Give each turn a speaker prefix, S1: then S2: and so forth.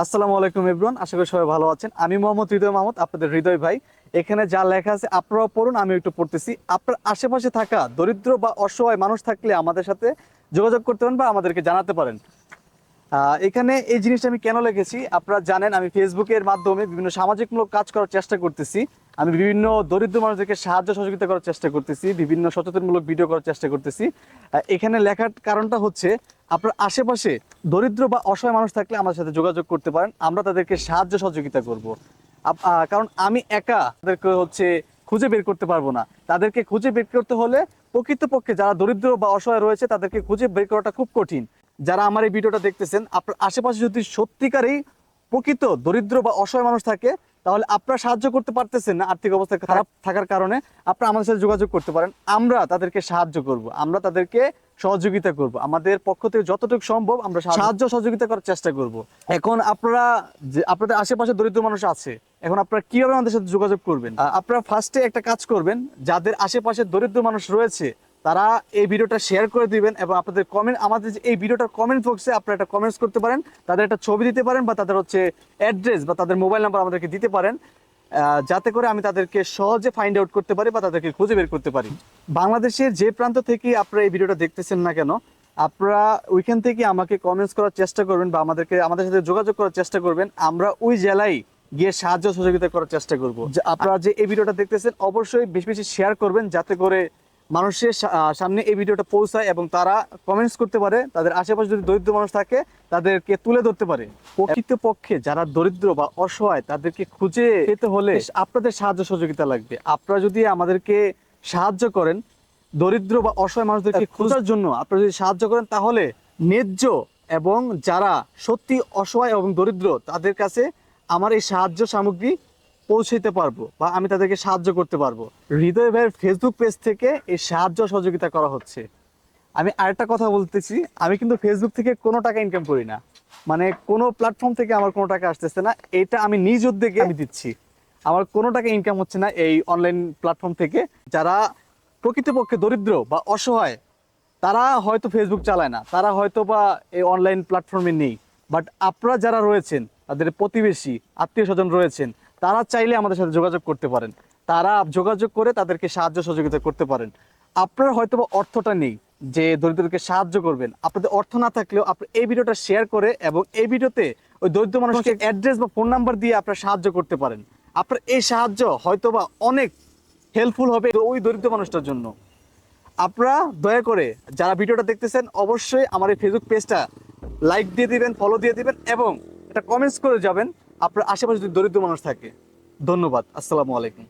S1: আসসালামু আলাইকুম ইব্রান আশা করি সবাই ভালো আছেন। আমি মোহাম্মদ হৃদয় মাহমুদ, আপনাদের হৃদয় ভাই। এখানে যা লেখা আছে, আপনারাও পড়ুন আমি একটু পড়তেছি। আপনার আশেপাশে থাকা দরিদ্র বা অসহায় মানুষ থাকলে আমাদের সাথে যোগাযোগ করতে পারেন বা আমাদেরকে জানাতে পারেন। এখানে এই জিনিসটা আমি কেন লিখেছি? আপনারা জানেন, আমি ফেসবুকের মাধ্যমে বিভিন্ন সামাজিকমূলক কাজ করার চেষ্টা করতেছি। আমি বিভিন্ন দরিদ্র মানুষদেরকে সাহায্য সহযোগিতা করার চেষ্টা করতেছি, বিভিন্ন সচেতনমূলক ভিডিও করার চেষ্টা করতেছি। এখানে লেখার কারণটা হচ্ছে, আপনার আশেপাশে দরিদ্র বা অসহায় মানুষ থাকলে আমার সাথে যোগাযোগ করতে পারেন, আমরা তাদেরকে সাহায্য সহযোগিতা করব। কারণ আমি একা তাদেরকে হচ্ছে খুঁজে বের করতে পারব না। তাদেরকে খুঁজে বের করতে হলে প্রকৃতপক্ষে যারা দরিদ্র বা অসহায় রয়েছে, তাদেরকে খুঁজে বের করাটা খুব কঠিন। যারা আমার এই ভিডিওটা দেখতেছেন আপনার আশেপাশে যদি সত্যিকারই প্রকৃত দরিদ্র বা অসহায় মানুষ থাকে তাহলে আপনারা সাহায্য করতে পারতেছেন না আর্থিক অবস্থা খারাপ থাকার কারণে আপনারা আমাদের সাথে যোগাযোগ করতে পারেন। আমরা তাদেরকে সাহায্য করব আমরা তাদেরকে সহযোগিতা করব। আমাদের পক্ষ থেকে যতটুকু সম্ভব আমরা সাহায্য সহযোগিতা করার চেষ্টা করব। এখন আপনারা যে আপনাদের আশেপাশে দরিদ্র মানুষ আছে এখন আপনারা কীভাবে আমাদের সাথে যোগাযোগ করবেন? আপনারা ফার্স্টে একটা কাজ করবেন যাদের আশেপাশে দরিদ্র মানুষ রয়েছে তারা এই ভিডিওটা শেয়ার করে দিবেন এবং আপনাদের কমেন্ট আমাদের যে এই ভিডিওটার কমেন্ট বক্সে আপনারা একটা কমেন্টস করতে পারেন, তাদের একটা ছবি দিতে পারেন বা তাদের হচ্ছে অ্যাড্রেস বা তাদের মোবাইল নাম্বার আমাদেরকে দিতে পারেন যাতে করে আমি তাদেরকে সহজে ফাইন্ড আউট করতে পারি বা তাদেরকে খুঁজে বের করতে পারি। বাংলাদেশের যে প্রান্ত থেকে আপনারা এই ভিডিওটা দেখতেছেন না কেন, আপনারা ওইখান থেকে আমাকে কমেন্টস করার চেষ্টা করবেন বা আমাদেরকে, আমাদের সাথে যোগাযোগ করার চেষ্টা করবেন, আমরা ওই জেলায় গিয়ে সাহায্য সহযোগিতা করার চেষ্টা করব। আপনারা যে এই ভিডিওটা দেখতেছেন, অবশ্যই বেশি বেশি শেয়ার করবেন, যাতে করে মানুষের সামনে এই ভিডিওটা পৌঁছায় এবং তারা কমেন্টস করতে পারে তাদের আশেপাশে যদি দরিদ্র মানুষ থাকে তাদেরকে তুলে ধরতে পারে। পক্ষে যারা দরিদ্র বা অসহায় তাদেরকে খুঁজে পেতে হলে আপনাদের সাহায্য সহযোগিতা লাগবে। আপনারা যদি আমাদেরকে সাহায্য করেন দরিদ্র বা অসহায় মানুষদেরকে খোঁজার জন্য আপনারা যদি সাহায্য করেন তাহলে ন্যায্য এবং যারা সত্যি অসহায় এবং দরিদ্র তাদের কাছে আমার এই সাহায্য সামগ্রী পৌঁছাইতে পারব বা আমি তাদেরকে সাহায্য করতে পারব। হৃদয় ভাইয়ের ফেসবুক পেজ থেকে এই সাহায্য সহযোগিতা করা হচ্ছে। আমি আরেকটা কথা বলতেছি, আমি কিন্তু ফেসবুক থেকে কোনো টাকা ইনকাম করি না। মানে কোনো প্ল্যাটফর্ম থেকে আমার কোনো টাকা আসতেছে না, এটা আমি নিজ উদ্যোগে আমি দিচ্ছি। আমার কোনো টাকা ইনকাম হচ্ছে না এই অনলাইন প্ল্যাটফর্ম থেকে। যারা প্রকৃতপক্ষে দরিদ্র বা অসহায়, তারা হয়তো ফেসবুক চালায় না, তারা হয়তো বা এই অনলাইন প্ল্যাটফর্মে নেই। বাট আপনারা যারা রয়েছেন, তাদের প্রতিবেশী আত্মীয় স্বজন রয়েছেন তারা চাইলে আমাদের সাথে যোগাযোগ করতে পারেন। তারা যোগাযোগ করে তাদেরকে সাহায্য সহযোগিতা করতে পারেন। আপনার হয়তো অর্থটা নেই যে দরিদ্রকে সাহায্য করবেন। আপনাদের অর্থ না থাকলেও আপনি এই ভিডিওটা শেয়ার করে এবং এই ভিডিওতে ওই দরিদ্র মানুষকে অ্যাড্রেস বা ফোন নাম্বার দিয়ে আপনারা সাহায্য করতে পারেন। আপনার এই সাহায্য হয়তো বা অনেক হেল্পফুল হবে ওই দরিদ্র মানুষটার জন্য। আপনারা দয়া করে যারা ভিডিওটা দেখতেছেন অবশ্যই আমার এই ফেসবুক পেজটা লাইক দিয়ে দিবেন ফলো দিয়ে দিবেন এবং এটা কমেন্টস করে যাবেন। আপনার আশেপাশে যদি দরিদ্র মানুষ থাকে ধন্যবাদ আসসালামু আলাইকুম।